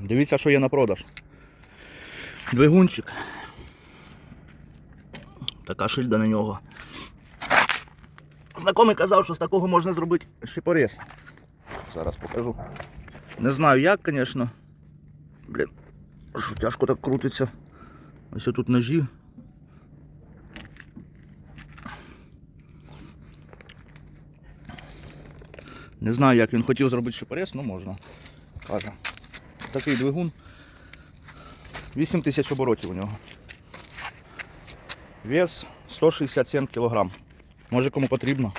Дивіться, що є на продаж. Двигунчик. Така шильда на нього. Знайомий казав, що з такого можна зробити шипорез. Зараз покажу. Не знаю як, звісно. Блін, що тяжко так крутиться. Ось тут ножі. Не знаю, як він хотів зробити шипорез, ну можна. Каже. Такий двигун. 8 тисяч оборотів у нього. Вес 167 кг. Може кому потрібно.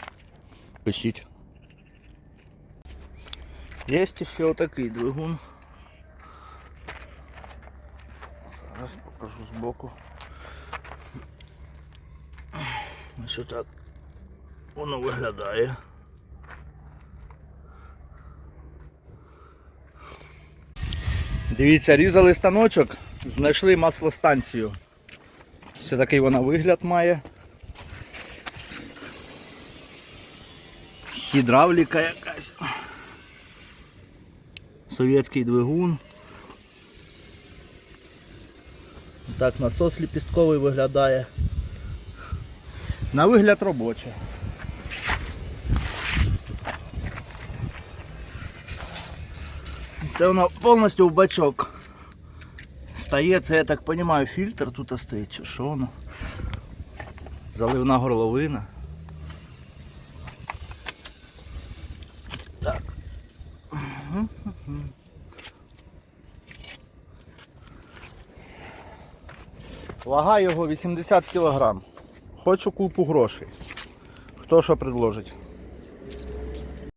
Пишіть. Є ще отакий двигун. Зараз покажу збоку. Ось отак воно виглядає. Дивіться, різали станочок, знайшли маслостанцію. Ось такий вона вигляд має. Гідравліка якась. Совєтський двигун. Так насос ліпістковий виглядає. На вигляд робоче. Це воно повністю в бачок. Стає, це я так розумію, фільтр тут стоїть, чи що воно. Заливна горловина. Так. Вага його 80 кг. Хочу купу грошей. Хто що предложить?